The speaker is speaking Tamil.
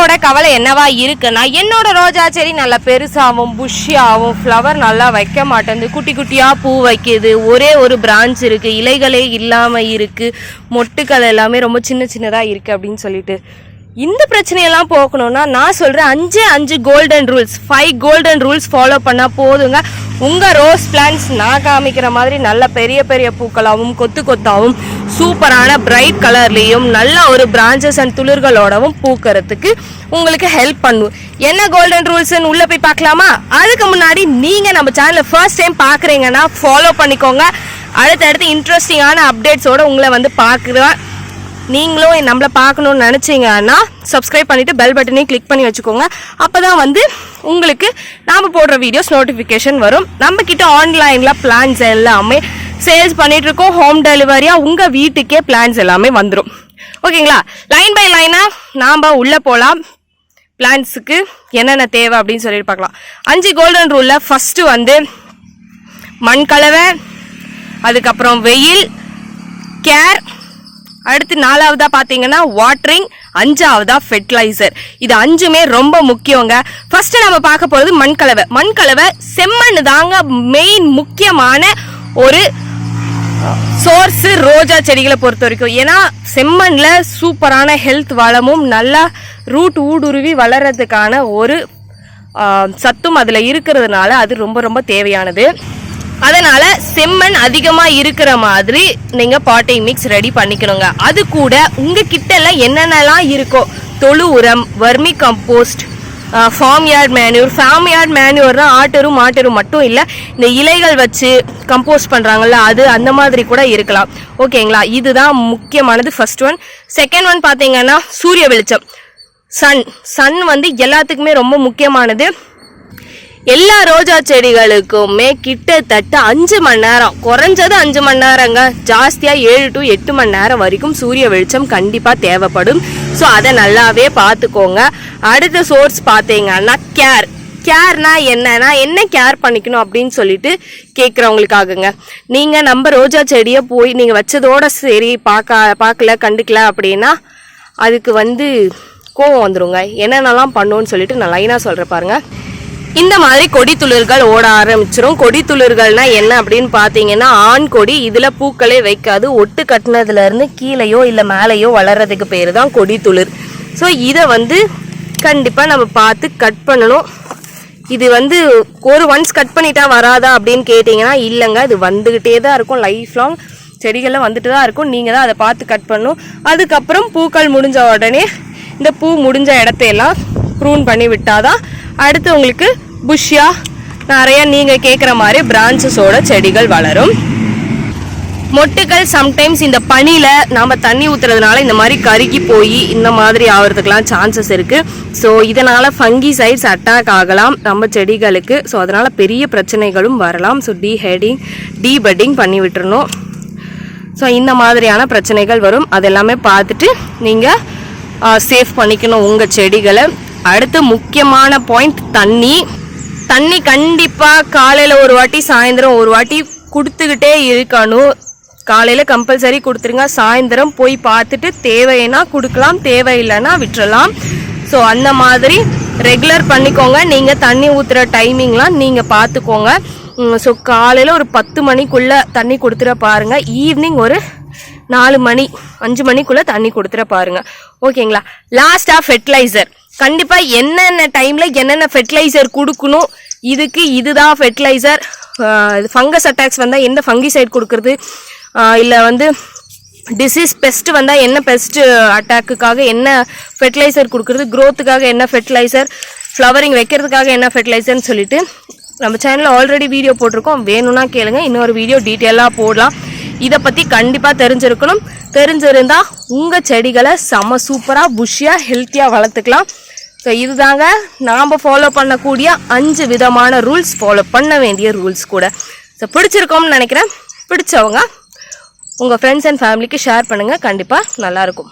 என்னோட கவலை என்னவா இருக்குன்னா என்னோட ரோஜா செடி நல்லா பெருசாகவும் புஷ்ஷியாகவும் ஃப்ளவர் நல்லா வைக்க மாட்டேங்குது. குட்டி குட்டியாக பூ வைக்கிது. ஒரே ஒரு பிரான்ச் இருக்குது இலைகளே இல்லாமல் இருக்குது மொட்டுக்கள் எல்லாமே ரொம்ப சின்ன சின்னதாக இருக்குது அப்படின்னு சொல்லிட்டு. இந்த பிரச்சனையெல்லாம் போக்கணும்னா நான் சொல்கிறேன் அஞ்சே அஞ்சு golden rules five golden rules follow பண்ணால் போதுங்க. உங்கள் ரோஸ் பிளான்ஸ் நான் காமிக்கிற மாதிரி நல்ல பெரிய பெரிய பூக்களாகவும் கொத்து கொத்தாகவும் சூப்பரான பிரைட் கலர்லேயும் நல்ல ஒரு பிரான்ச்சஸ் அண்ட் துளிர்களோடவும் பூக்கிறதுக்கு உங்களுக்கு ஹெல்ப் பண்ணும். என்ன கோல்டன் ரூல்ஸ்னு உள்ளே போய் பார்க்கலாமா? அதுக்கு முன்னாடி நீங்கள் நம்ம சேனலை ஃபர்ஸ்ட் டைம் பார்க்குறீங்கன்னா ஃபாலோ பண்ணிக்கோங்க. அடுத்தடுத்து இன்ட்ரெஸ்டிங்கான அப்டேட்ஸோடு உங்களை வந்து பார்க்குறேன் நீங்களும் நம்மளை பார்க்கணும்னு நினச்சிங்கன்னா சப்ஸ்கிரைப் பண்ணிவிட்டு பெல் பட்டனையும் கிளிக் பண்ணி வச்சுக்கோங்க. அப்போ தான் வந்து உங்களுக்கு நாம் போடுற வீடியோஸ் நோட்டிஃபிகேஷன் வரும். நம்மக்கிட்ட ஆன்லைனில் பிளான்ஸ் எல்லாமே சேல்ஸ் பண்ணிகிட்ருக்கோம் ஹோம் டெலிவரியாக உங்கள் வீட்டுக்கே பிளான்ஸ் எல்லாமே வந்துடும் ஓகேங்களா லைன் பை லைனாக நாம் உள்ளே போகலாம் பிளான்ஸுக்கு என்னென்ன தேவை அப்படின்னு சொல்லிட்டு பார்க்கலாம். அஞ்சு கோல்டன் ரூலில் ஃபஸ்ட்டு வந்து மண் கலவை அதுக்கப்புறம் வெயில் கேர் அடுத்து நாலாவதா பார்த்தீங்கன்னா வாட்டரிங் அஞ்சாவதா ஃபெர்டிலைசர் இது அஞ்சுமே ரொம்ப முக்கியங்க. ஃபர்ஸ்ட் நம்ம பார்க்க போகிறது மண்கலவை. மண்கலவை செம்மண் தாங்க மெயின் முக்கியமான ஒரு சோர்ஸ் ரோஜா செடிகளை பொறுத்த வரைக்கும். ஏன்னா செம்மண்ணில் சூப்பரான ஹெல்த் வளமும் நல்லா ரூட் ஊடுருவி வளர்றதுக்கான ஒரு சத்தும் அதில் இருக்கிறதுனால அது ரொம்ப ரொம்ப தேவையானது. அதனால் செம்மண் அதிகமாக இருக்கிற மாதிரி நீங்கள் பாட்டை மிக்ஸ் ரெடி பண்ணிக்கணுங்க. அது கூட உங்கள் கிட்டலாம் என்னென்னலாம் இருக்கோ தொழு உரம் vermicompost farm yard manure farm yard தான் ஆட்டரும் மாட்டரும் மட்டும் இல்லை இந்த இலைகள் வச்சு கம்போஸ்ட் பண்ணுறாங்கல்ல அது அந்த மாதிரி கூட இருக்கலாம். ஓகேங்களா? இதுதான் முக்கியமானது ஃபர்ஸ்ட் ஒன் செகண்ட் ஒன் பார்த்தீங்கன்னா சூரிய வெளிச்சம். சன் சன் வந்து எல்லாத்துக்குமே ரொம்ப முக்கியமானது. எல்லா ரோஜா செடிகளுக்குமே கிட்டத்தட்ட அஞ்சு மணி நேரம் குறைஞ்சது அஞ்சு மணி நேரங்க. ஜாஸ்தியா ஏழு டு எட்டு மணி நேரம் வரைக்கும் சூரிய வெளிச்சம் கண்டிப்பா தேவைப்படும். ஸோ அதை நல்லாவே பார்த்துக்கோங்க. அடுத்த சோர்ஸ் பார்த்தீங்கன்னா கேர் கேர்னா என்னன்னா என்ன கேர் பண்ணிக்கணும் அப்படின்னு சொல்லிட்டு கேட்குறவங்களுக்காகங்க. நீங்கள் நம்ம ரோஜா செடியை போய் நீங்கள் வச்சதோட சரி பார்க்க பார்க்கல கண்டுக்கல அப்படின்னா அதுக்கு வந்து கோவம் வந்துடுங்க என்னென்னலாம் பண்ணுன்னு சொல்லிட்டு நான் லைனாக சொல்கிறேன் பாருங்கள் இந்த மாதிரி கொடி துளிர்கள் ஓட ஆரம்பிச்சிரும். கொடி துளிர்கள்னா என்ன அப்படின்னு பார்த்தீங்கன்னா ஆண் கொடி இதில் பூக்களே வைக்காது. ஒட்டு கட்டினதுல இருந்து கீழேயோ இல்லை மேலேயோ வளர்றதுக்கு பேர் தான் கொடி துளிர். ஸோ இதை வந்து கண்டிப்பாக நம்ம பார்த்து கட் பண்ணணும். இது வந்து ஒரு ஒன்ஸ் கட் பண்ணிட்டா வராதா அப்படின்னு கேட்டிங்கன்னா இல்லைங்க. இது வந்துக்கிட்டே தான் இருக்கும். லைஃப் லாங் செடிகள்லாம் வந்துட்டு தான் இருக்கும். நீங்கள் தான் அதை பார்த்து கட் பண்ணணும். அதுக்கப்புறம் பூக்கள் முடிஞ்ச உடனே இந்த பூ முடிஞ்ச இடத்தையெல்லாம் ப்ரூன் பண்ணி விட்டாதான் அடுத்து உங்களுக்கு புஷ்யா. நிறையா நீங்கள் கேட்குற மாதிரி பிரான்ச்சஸோட செடிகள் வளரும். மொட்டுக்கள் சம்டைம்ஸ் இந்த பனியில் நாம் தண்ணி ஊற்றுறதுனால இந்த மாதிரி கருகி போய் இந்த மாதிரி ஆகிறதுக்கெலாம் சான்சஸ் இருக்குது ஸோ இதனால் ஃபங்கி சைட்ஸ் அட்டாக் ஆகலாம் நம்ம செடிகளுக்கு. ஸோ அதனால் பெரிய பிரச்சனைகளும் வரலாம். ஸோ டீஹெடிங் டீபட்டிங் பண்ணி விட்டுறணும். ஸோ இந்த மாதிரியான பிரச்சனைகள் வரும். அதெல்லாமே பார்த்துட்டு நீங்கள் சேஃப் பண்ணிக்கணும் உங்கள் செடிகளை. அடுத்து முக்கியமான பாயிண்ட் தண்ணி. தண்ணி கண்டிப்பாக காலையில் ஒரு வாட்டி சாயந்தரம் ஒரு வாட்டி கொடுத்துக்கிட்டே இருக்கணும். காலையில் கம்பல்சரி கொடுத்துருங்க. சாயந்தரம் போய் பார்த்துட்டு தேவைன்னா கொடுக்கலாம் தேவையில்லைன்னா விட்டுறலாம். ஸோ அந்த மாதிரி ரெகுலர் பண்ணிக்கோங்க. நீங்கள் தண்ணி ஊற்றுற டைமிங்லாம் நீங்கள் பார்த்துக்கோங்க. ஸோ காலையில் ஒரு பத்து மணிக்குள்ளே தண்ணி கொடுத்துட பாருங்கள் ஈவினிங் ஒரு நாலு மணி அஞ்சு மணிக்குள்ளே தண்ணி கொடுத்துட பாருங்கள் ஓகேங்களா லாஸ்ட்டாக ஃபெர்டிலைசர் கண்டிப்பாக என்னென்ன டைமில் என்னென்ன ஃபெர்டிலைசர் கொடுக்கணும்? இதுக்கு இதுதான் ஃபெர்டிலைசர் ஃபங்கஸ் அட்டாக்ஸ் வந்தால் எந்த ஃபங்கிசைட் கொடுக்குறது? இல்லை வந்து டிசீஸ் பெஸ்ட் வந்தால் என்ன பெஸ்ட் அட்டாக்குக்காக என்ன ஃபெர்டிலைசர் கொடுக்குறது? க்ரோத்துக்காக என்ன ஃபெர்டிலைசர் ஃப்ளவரிங் வைக்கிறதுக்காக என்ன ஃபெர்டிலைசர்னு சொல்லிட்டு நம்ம சேனலில் ஆல்ரெடி வீடியோ போட்டிருக்கோம். வேணும்னா கேளுங்க. இன்னொரு வீடியோ டீட்டெயிலாக போடலாம். இதை பற்றி கண்டிப்பாக தெரிஞ்சிருக்கணும். தெரிஞ்சிருந்தால் உங்கள் செடிகளை செம சூப்பராக புஷ்ஷியாக ஹெல்த்தியாக வளர்த்துக்கலாம். ஸோ இதுதாங்க நாம் ஃபாலோ பண்ணக்கூடிய அஞ்சு விதமான ரூல்ஸ் ஃபாலோ பண்ண வேண்டிய ரூல்ஸ் கூட. ஸோ பிடிச்சிருக்கோம்னு நினைக்கிறேன். பிடிச்சவங்க உங்கள் ஃப்ரெண்ட்ஸ் அண்ட் ஃபேமிலிக்கு ஷேர் பண்ணுங்கள் கண்டிப்பாக நல்லாயிருக்கும்